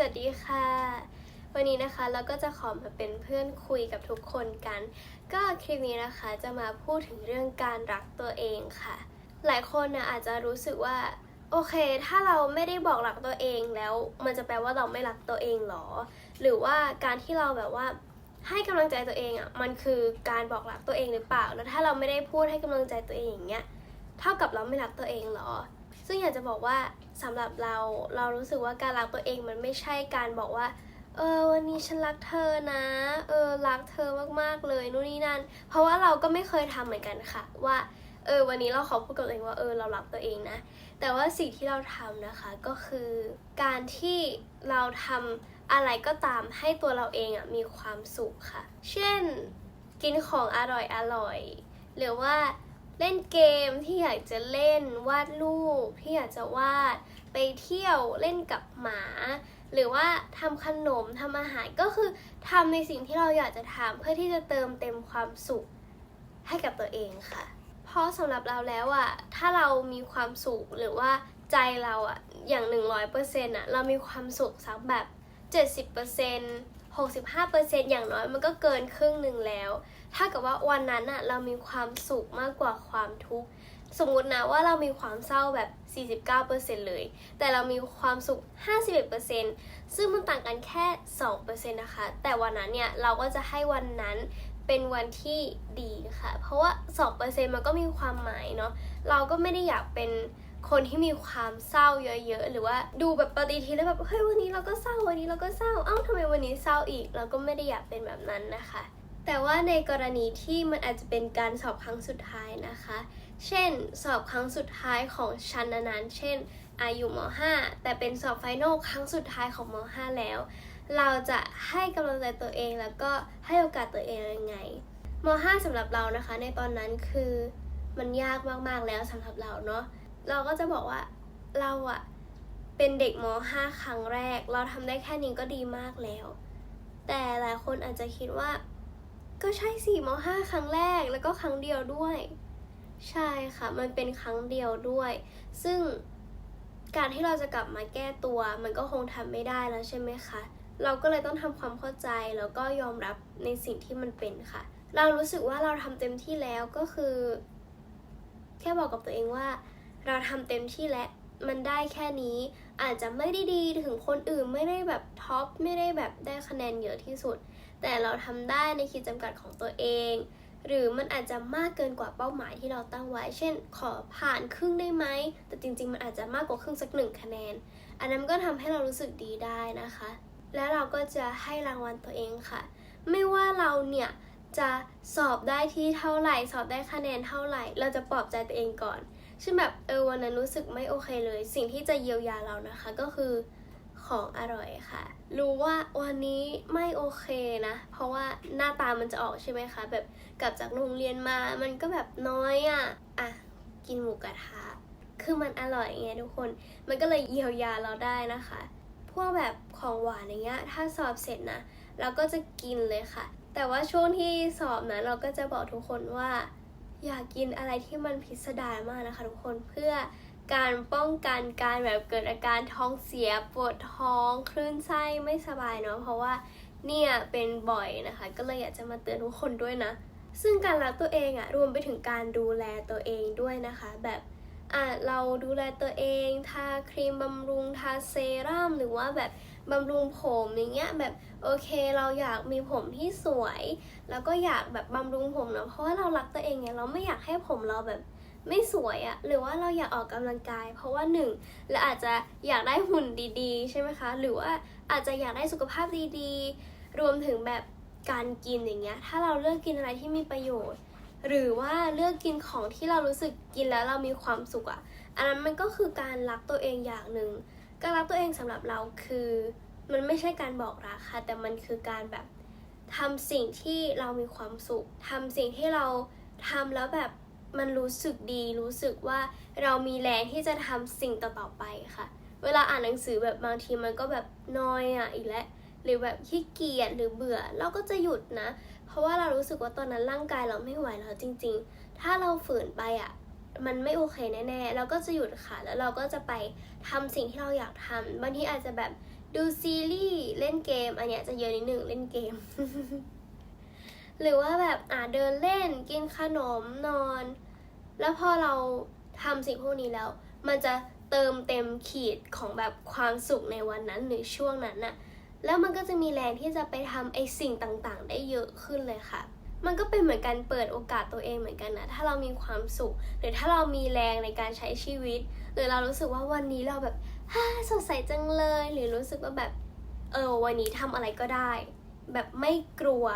สวัสดีค่ะ วันนี้นะคะเราก็จะขอมาเป็นเพื่อนคุยกับทุกคนกัน ก็คลิปนี้นะคะจะมาพูดถึงเรื่องการรักตัวเองค่ะ หลายคนนะอาจจะรู้สึกว่าโอเค ถ้าเราไม่ได้บอกรักตัวเองแล้ว มันจะแปลว่าเราไม่รักตัวเองหรอ หรือว่าการที่เราแบบว่าให้กำลังใจตัวเองอะมันคือการบอกรักตัวเองหรือเปล่า แล้วถ้าเราไม่ได้พูดให้กำลังใจตัวเองอย่างเงี้ยเท่ากับเราไม่รักตัวเองหรอ ซึ่งอยากจะบอกว่าสำหรับเราเรารู้สึกว่าการรักตัวเองมันไม่ใช่การบอกว่า เออวันนี้ฉันรักเธอนะ เออรักเธอมากๆเลยนู่นนี่นั่น เพราะว่าเราก็ไม่เคยทำเหมือนกันค่ะ ว่าเออวันนี้เราขอพูดกับตัวเองว่าเออเรารักตัวเองนะ แต่ว่าสิ่งที่เราทำนะคะก็คือการที่เราทำอะไรก็ตามให้ตัวเราเองอะมีความสุขค่ะ เช่นกินของอร่อยอร่อยหรือว่า เล่นเกมที่อยากจะเล่นวาดรูปที่อยากจะวาด ไปเที่ยวเล่นกับหมา หรือว่าทำขนมทำอาหารก็คือทำในสิ่งที่เราอยากจะทำเพื่อที่จะเติมเต็มความสุขให้กับตัวเองค่ะ เพราะสำหรับเราแล้วอะถ้าเรามีความสุขหรือว่าใจเราอะอย่าง 100%อะเรามีความสุขสักแบบ 70% 65%อย่างน้อยมันก็เกินครึ่งหนึ่งแล้ว ถ้าเกับว่าวันนั้นอะเรามีความสุขมากกว่าความทุกข์สมมุตินะว่าเรามีความเศร้าแบบ 49%เลย แต่เรามีความสุข 51%ซึ่งมันต่างกันแค่ 2%นะคะ แต่วันนั้นเนี่ยเราก็จะให้วันนั้นเป็นวันที่ดีค่ะ เพราะว่า 2%มันก็มีความหมายเนาะ เราก็ไม่ได้อยากเป็นคนที่มีความเศร้าเยอะๆ หรือว่าดูแบบปฏิทินแล้วแบบเฮ้ยวันนี้เราก็เศร้าวันนี้เราก็เศร้า เอ้าทำไมวันนี้เศร้าอีก เราก็ไม่ได้อยากเป็นแบบนั้นนะคะ แต่ว่าในกรณีที่มันอาจจะเป็นการสอบครั้งสุดท้ายนะคะ เช่น สอบครั้งสุดท้ายของชั้นนั้นๆเช่น อายุม .5 แต่เป็นสอบไฟนอลครั้งสุดท้ายของม .5 แล้ว เราจะให้กำลังใจตัวเองแล้วก็ให้โอกาสตัวเองยังไงม .5 สำหรับเรานะคะ ในตอนนั้นคือมันยากมากๆแล้วสำหรับเราเนาะเราก็จะบอกว่าเราอะเป็นเด็กม .5 ครั้งแรก เราทำได้แค่นี้ก็ดีมากแล้ว แต่หลายคนอาจจะคิดว่า ก็ใช่สิม .5 ครั้งแรกแล้วก็ครั้งเดียวด้วย ใช่ค่ะ มันเป็นครั้งเดียวด้วย ซึ่งการที่เราจะกลับมาแก้ตัวมันก็คงทำไม่ได้แล้วใช่ไหมคะ เราก็เลยต้องทำความเข้าใจแล้วก็ยอมรับในสิ่งที่มันเป็นค่ะ เรารู้สึกว่าเราทำเต็มที่แล้วก็คือ แค่บอกกับตัวเองว่า เราทำเต็มที่แล้วมันได้แค่นี้ อาจจะไม่ได้ดีถึงคนอื่นไม่ได้แบบท็อปไม่ได้แบบได้คะแนนเยอะที่สุด แต่เราทำได้ในขีดจำกัดของตัวเอง หรือมันอาจจะมากเกินกว่าเป้าหมายที่เราตั้งไว้ เช่น ขอผ่านครึ่งได้ไหม แต่จริง ๆ มันอาจจะมากกว่าครึ่งสักหนึ่งคะแนน อันนั้นก็ทำให้เรารู้สึกดีได้นะคะ แล้วเราก็จะให้รางวัลตัวเองค่ะ ไม่ว่าเราเนี่ยจะสอบได้ที่เท่าไหร่ สอบได้คะแนนเท่าไหร่ เราจะปลอบใจตัวเองก่อนเช่นแบบเออวันนั้นรู้สึกไม่โอเคเลย สิ่งที่จะเยียวยาเรานะคะ ก็คือ ของอร่อยค่ะ รู้ว่าวันนี้ไม่โอเคนะ เพราะว่าหน้าตามันจะออกใช่ไหมคะ แบบกลับจากโรงเรียนมามันก็แบบน้อยอะ่ะ อะ กินหมูกระทะ คือมันอร่อยไงทุกคน มันก็เลยเยียวยาเราได้นะคะ พวกแบบของหวานอย่างเงี้ย ถ้าสอบเสร็จนะเราก็จะกินเลยค่ะ แต่ว่าช่วงที่สอบนะเราก็จะบอกทุกคนว่า อย่ากกินอะไรที่มันพิสดารมากนะคะ ทุกคนเพื่อ การป้องกันการแบบเกิดอาการท้องเสียปวดท้องคลื่นไส้ไม่สบายเนาะเพราะว่าเนี่ยเป็นบ่อยนะคะ ก็เลยอยากจะมาเตือนทุกคนด้วยนะ ซึ่งการรักตัวเองอะรวมไปถึงการดูแลตัวเองด้วยนะคะ แบบอะเราดูแลตัวเองทาครีมบำรุงทาเซรั่มหรือว่าแบบบำรุงผมอย่างเงี้ยแบบโอเคเราอยากมีผมที่สวย แล้วก็อยากแบบบำรุงผมเนาะเพราะว่าเรารักตัวเองไงเราไม่อยากให้ผมเราแบบ ไม่สวยอะหรือว่าเราอยากออกกำลังกาย เพราะว่าหนึ่งเราอาจจะอยากได้หุ่นดีๆ ใช่ไหมคะ หรือว่าอาจจะอยากได้สุขภาพดีๆ รวมถึงแบบการกินอย่างเงี้ยถ้าเราเลือกกินอะไรที่มีประโยชน์ หรือว่าเลือกกินของที่เรารู้สึกกินแล้วเรามีความสุขอะอันนั้นมันก็คือการรักตัวเองอย่างหนึ่งการรักตัวเองสำหรับเราคือมันไม่ใช่การบอกรักค่ะ แต่มันคือการแบบทำสิ่งที่เรามีความสุขทำสิ่งที่เราทำแล้วแบบ มันรู้สึกดีรู้สึกว่าเรามีแรงที่จะทำสิ่งต่อๆไปค่ะ เวลาอ่านหนังสือแบบบางทีมันก็แบบน้อยอะอีกแล้วหรือแบบขี้เกียจหรือเบื่อเราก็จะหยุดนะ เพราะว่าเรารู้สึกว่าตอนนั้นร่างกายเราไม่ไหวแล้วจริง ๆ ถ้าเราฝืนไปอะมันไม่โอเคแน่ๆ เราก็จะหยุดค่ะ แล้วเราก็จะไปทำสิ่งที่เราอยากทำบางทีอาจจะแบบดูซีรีส์เล่นเกม อันเนี้ยจะเยอะนิดหนึ่งเล่นเกม หรือว่าแบบอ่าเดินเล่นกินขนมนอน แล้วพอเราทำสิ่งพวกนี้แล้ว มันจะเติมเต็มขีดของแบบความสุขในวันนั้นหรือช่วงนั้นน่ะแล้วมันก็จะมีแรงที่จะไปทำไอ้สิ่งต่างๆ ได้เยอะขึ้นเลยค่ะ มันก็เป็นเหมือนการเปิดโอกาสตัวเองเหมือนกันนะ ถ้าเรามีความสุข หรือถ้าเรามีแรงในการใช้ชีวิต หรือเรารู้สึกว่าวันนี้เราแบบฮ่าสดใสจังเลย หรือรู้สึกว่าแบบ เออวันนี้ทำอะไรก็ได้ แบบไม่กลัว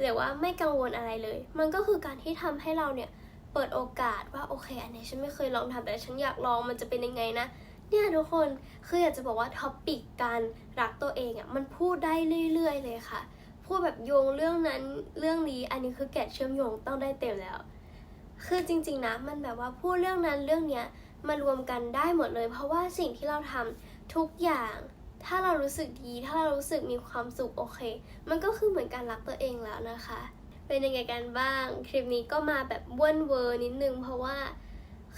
หรือว่าไม่กังวลอะไรเลย มันก็คือการที่ทำให้เราเนี่ยเปิดโอกาสว่าโอเค อันนี้ฉันไม่เคยลองทำแต่ฉันอยากลองมันจะเป็นยังไงนะเนี่ยทุกคนคืออยากจะบอกว่าท็อปปิกการรักตัวเองอะ่ะมันพูดได้เรื่อยๆ เลยค่ะ พูดแบบโยงเรื่องนั้นเรื่องนี้อันนี้คือแกะเชื่อมโยงต้องได้เต็มแล้ว คือจริงๆนะมันแบบว่าพูดเรื่องนั้นเรื่องเนี้ยมารวมกันได้หมดเลย เพราะว่าสิ่งที่เราทำทุกอย่าง ถ้าเรารู้สึกดี ถ้าเรารู้สึกมีความสุขโอเค มันก็คือเหมือนการรักตัวเองแล้วนะคะ เป็นยังไงกันบ้าง คลิปนี้ก็มาแบบว่นเวอร์นิดนึง เพราะว่า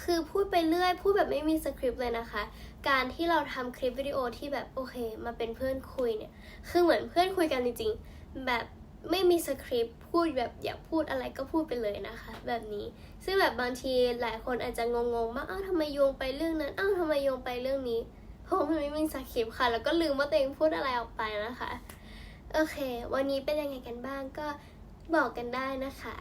คือพูดไปเรื่อย พูดแบบไม่มีสคริปต์เลยนะคะ การที่เราทำคลิปวิดีโอที่แบบโอเค มาเป็นเพื่อนคุยเนี่ย คือเหมือนเพื่อนคุยกันจริงๆ แบบไม่มีสคริปต์พูดแบบอยากพูดอะไรก็พูดไปเลยนะคะ แบบนี้ ซึ่งแบบบางทีหลายคนอาจจะงงๆว่าอ้าวทำไมโยงไปเรื่องนั้นอ้าวทำไมโยงไปเรื่องนี้ เพราะมันไม่มีสคริปต์ค่ะ แล้วก็ลืมว่าตัวเองพูดอะไรออกไปนะคะ โอเค วันนี้เป็นยังไงกันบ้างก็บอกกันได้นะคะ